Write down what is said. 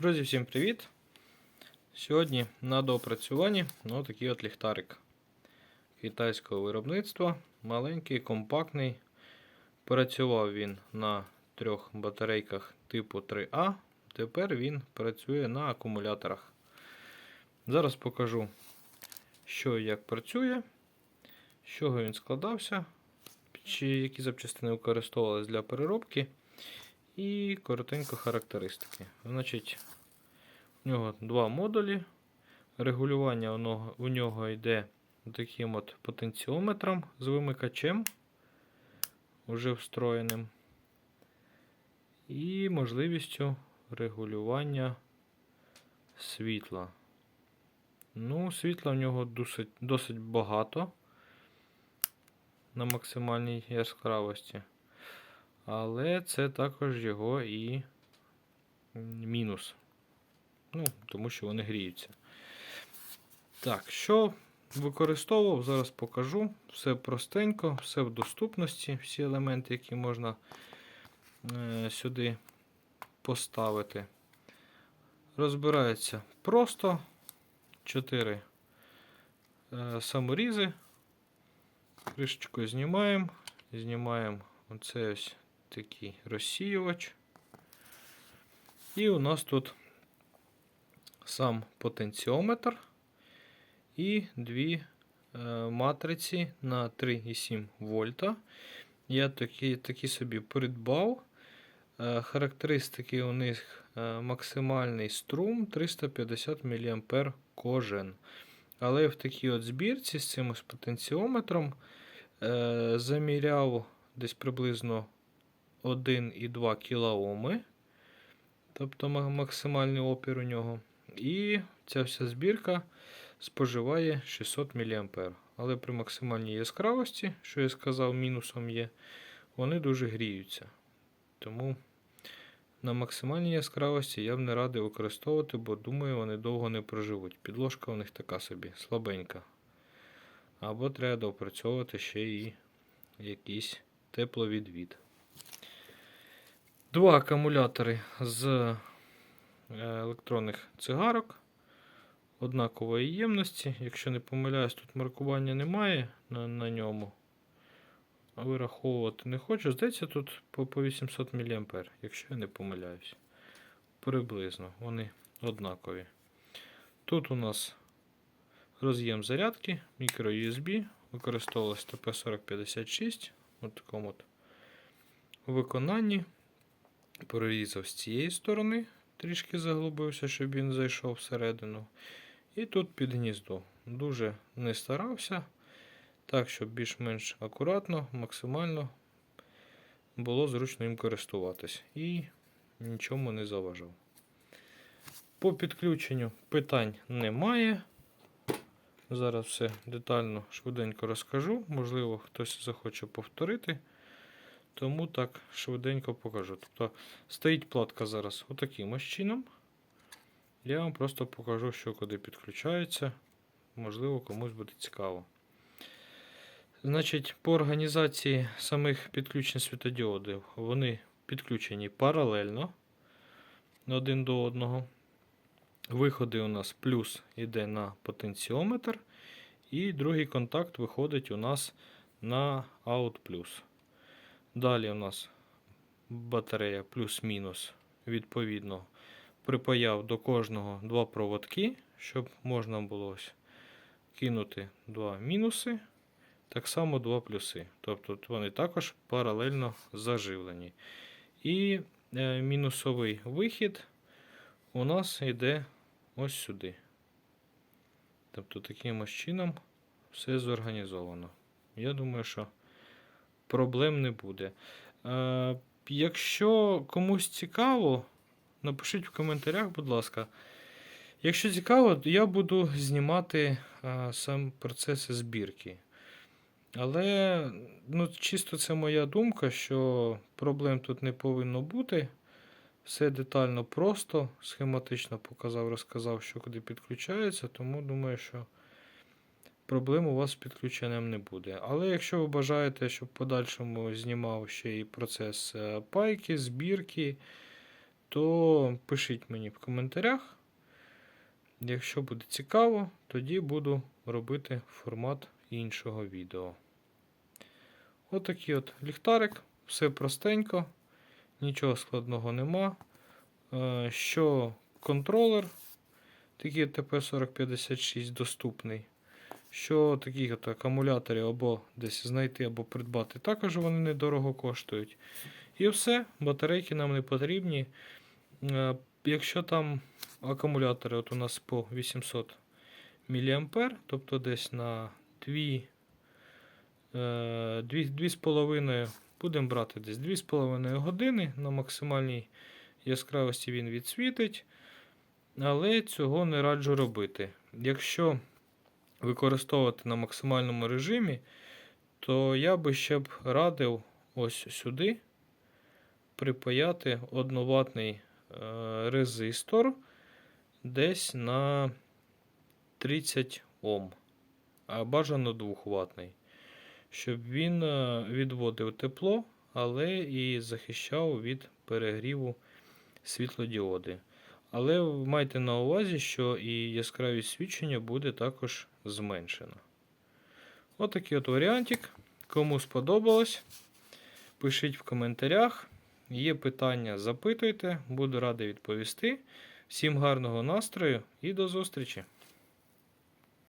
Друзі, всім привіт! Сьогодні на доопрацюванні ну, такий от ліхтарик китайського виробництва. Маленький, компактний. Працював він на трьох батарейках типу 3А. Тепер він працює на акумуляторах. Зараз покажу, що і як працює, з чого він складався, чи які запчастини використовувалися для переробки. І коротенько характеристики. Значить, у нього два модулі. Регулювання у нього, йде таким от потенціометром з вимикачем, уже встроєним. І можливістю регулювання світла. Ну, світла в нього досить, досить багато на максимальній яскравості. Але це також його і мінус. Ну, тому що вони гріються. Так, що використовував, зараз покажу. Все простенько, все в доступності, всі елементи, які можна е, сюди поставити. Розбирається просто 4 е, саморізи. Кришечку знімаємо, знімаємо оце ось такий розсіювач. І у нас тут сам потенціометр і дві е, матриці на 3,7 вольта. Я такі, такі собі придбав. Е, характеристики у них е, максимальний струм 350 мА кожен. Але в такій от збірці з цим потенціометром заміряв десь приблизно 1,2 кОм, тобто максимальний опір у нього. І ця вся збірка споживає 600 мА. Але при максимальній яскравості, що я сказав, мінусом є, вони дуже гріються. Тому на максимальній яскравості я б не радий використовувати, бо думаю, вони довго не проживуть. Підложка у них така собі, слабенька. Або треба допрацьовувати ще і якийсь тепловідвід. Два акумулятори з е, електронних цигарок однакової ємності. Якщо не помиляюсь, тут маркування немає на на ньому. Вираховувати не хочу. Здається, тут по, по 800 мА, якщо я не помиляюсь. Приблизно вони однакові. Тут у нас роз'єм зарядки, мікро-USB, використовувалось TP4056 у такому виконанні. Прорізав з цієї сторони, трішки заглубився, щоб він зайшов всередину. І тут під гніздо. Дуже не старався, так, щоб більш-менш акуратно, максимально було зручно їм користуватись. І нічому не заважав. По підключенню питань немає. Зараз все детально, швиденько розкажу. Можливо, хтось захоче повторити. Тому так швиденько покажу. Тобто стоїть платка зараз отаким ось чином. Я вам просто покажу, що куди підключається. Можливо, комусь буде цікаво. Значить, по організації самих підключень світодіодів, вони підключені паралельно один до одного. Виходи у нас плюс йде на потенціометр, і другий контакт виходить у нас на out+. Далі у нас батарея плюс-мінус, відповідно, припаяв до кожного два проводки, щоб можна було ось кинути два мінуси, так само два плюси. Тобто вони також паралельно заживлені. І е, мінусовий вихід у нас йде ось сюди. Тобто, таким ось чином все зорганізовано. Я думаю, що проблем не буде. Е, Якщо комусь цікаво, напишіть в коментарях, будь ласка. Якщо цікаво, то я буду знімати а, сам процес збірки. Але ну, чисто це моя думка, що проблем тут не повинно бути. Все детально просто, схематично показав, розказав, що куди підключається, тому думаю, що проблем у вас з підключенням не буде. Але якщо ви бажаєте, щоб в подальшому знімав ще і процес е, пайки, збірки, то пишіть мені в коментарях. Якщо буде цікаво, тоді буду робити формат іншого відео. Отакий от ліхтарик, все простенько, нічого складного нема. Е, Що контролер, такий TP4056 доступний. Що таких от акумуляторів або десь знайти, або придбати, також вони недорого коштують. І все, батарейки нам не потрібні. Е, Якщо там акумулятори от у нас по 800 мА, тобто десь на 2, е, 2,5 будемо брати десь 2,5 години на максимальній яскравості він відсвітить, але цього не раджу робити. Якщо використовувати на максимальному режимі, то я би ще б радив ось сюди припаяти 1 ватний е, резистор десь на 30 Ом, а бажано 2 ватний, щоб він е, відводив тепло, але і захищав від перегріву світлодіоди. Але майте на увазі, що і яскравість свідчення буде також зменшена. Отакий от варіантик. Кому сподобалось, пишіть в коментарях. Є питання, запитуйте, буду радий відповісти. Всім гарного настрою і до зустрічі!